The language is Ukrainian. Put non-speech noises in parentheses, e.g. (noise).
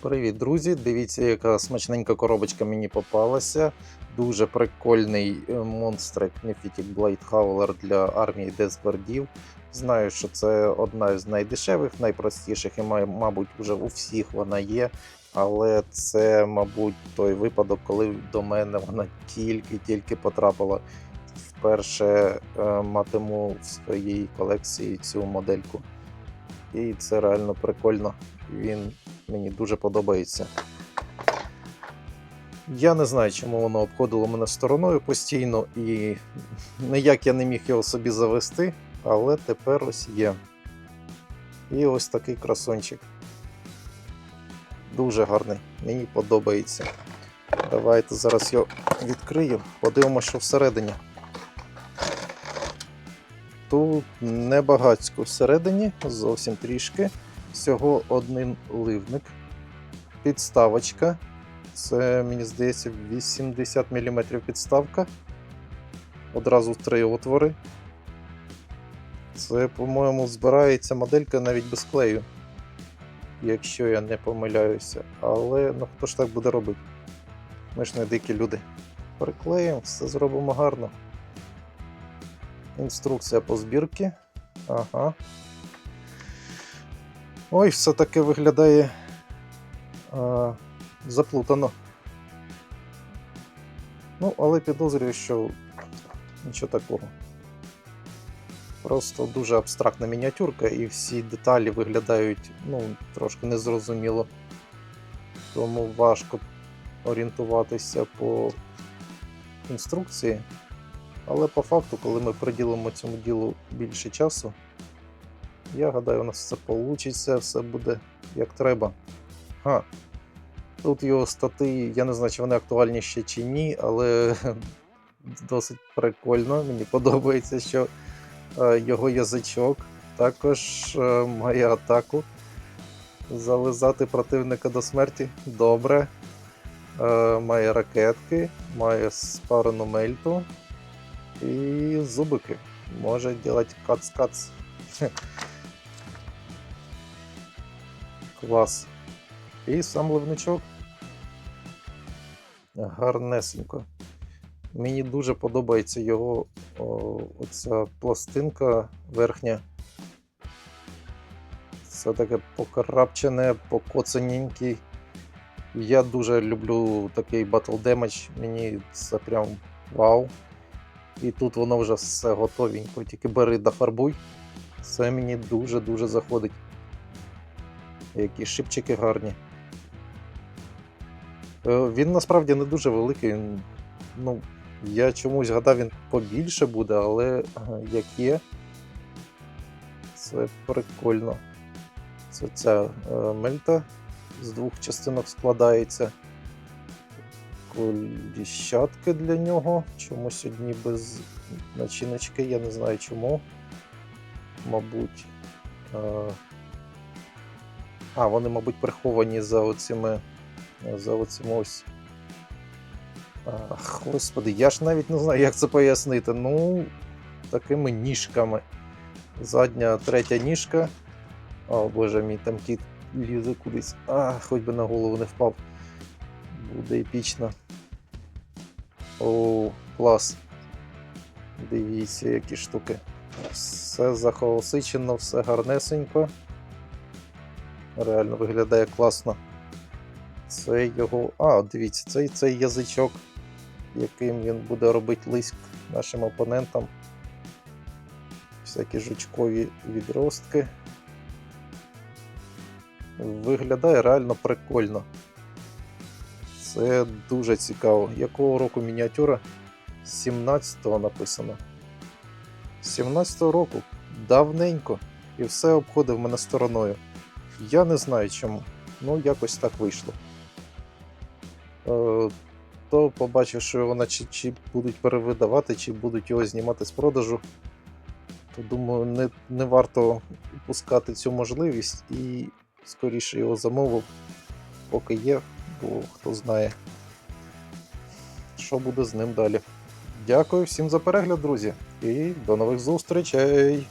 Привіт, друзі! Дивіться, яка смачненька коробочка мені попалася. Дуже прикольний е, монстрик Mephitic Blade Howler для армії Десгвардів. Знаю, що це одна з найдешевих, найпростіших, і мабуть, вже у всіх вона є. Але це, мабуть, той випадок, коли до мене вона тільки-тільки потрапила. Вперше е, матиму в своїй колекції цю модельку. І це реально прикольно. Він мені дуже подобається. Я не знаю, чому воно обходило мене стороною постійно, і ніяк я не міг його собі завести, але тепер ось є. І ось такий красончик. Дуже гарний, мені подобається. Давайте зараз його відкрию, подивимося, що всередині. Тут небагацько всередині, зовсім трішки. Всього один ливник. Підставочка. Це, мені здається, 80 мм підставка. Одразу три отвори. Це, по-моєму, збирається моделька навіть без клею. Якщо я не помиляюся. Але ну хто ж так буде робити? Ми ж не дикі люди. Приклеїмо, все зробимо гарно. Інструкція по збірці. Ага. Ой, все таки виглядає а, заплутано. Ну, але підозрюю, що нічого такого. Просто дуже абстрактна мініатюрка, і всі деталі виглядають ну, трошки незрозуміло. Тому важко орієнтуватися по інструкції. Але по факту, коли ми приділимо цьому ділу більше часу, я гадаю, у нас все вийде, все буде як треба. А, тут його стати, я не знаю, чи вони актуальні ще чи ні, але (laughs) досить прикольно. Мені подобається, що е, його язичок також е, має атаку. Зализати противника до смерті добре. Е, має ракетки, має спарену мельту і зубики. Може робити кац-кац. (laughs) Клас. І сам ливничок. Гарнесенько. Мені дуже подобається його о, оця пластинка верхня. Це таке покрапчене, покоцаненький. Я дуже люблю такий Battle Damage. Мені це прям вау. І тут воно вже все готовенько. Тільки бери да фарбуй. Це мені дуже-дуже заходить. Які шипчики гарні. Е, Він насправді не дуже великий. Ну, я чомусь гадав, він побільше буде, але як є, це прикольно. Це ця е, мельта з двох частинок складається. Коліщатки для нього. Чомусь одні без начиночки, я не знаю чому. Мабуть. А, вони, мабуть, приховані за оцими. За оцим ось. Ах, господи, я ж навіть не знаю, як це пояснити. Ну, такими ніжками. Задня третя ніжка. О, боже мій, там кіт лізе кудись. А, хоч би на голову не впав. Буде епічно. О, клас. Дивіться, які штуки. Все захолосичено, все гарнесенько. Реально виглядає класно. Це його. А, дивіться, цей цей язичок, яким він буде робити лиськ нашим опонентам. Всякі жучкові відростки. Виглядає реально прикольно. Це дуже цікаво. Якого року мініатюра? 17-го написано. 17-го року. Давненько. І все обходив мене стороною. Я не знаю чому. Ну, якось так вийшло. Е, то побачив, що вона чи, чи будуть перевидавати, чи будуть його знімати з продажу. То думаю, не, не варто упускати цю можливість і скоріше його замовив, поки є, бо хто знає, що буде з ним далі. Дякую всім за перегляд, друзі, і до нових зустрічей!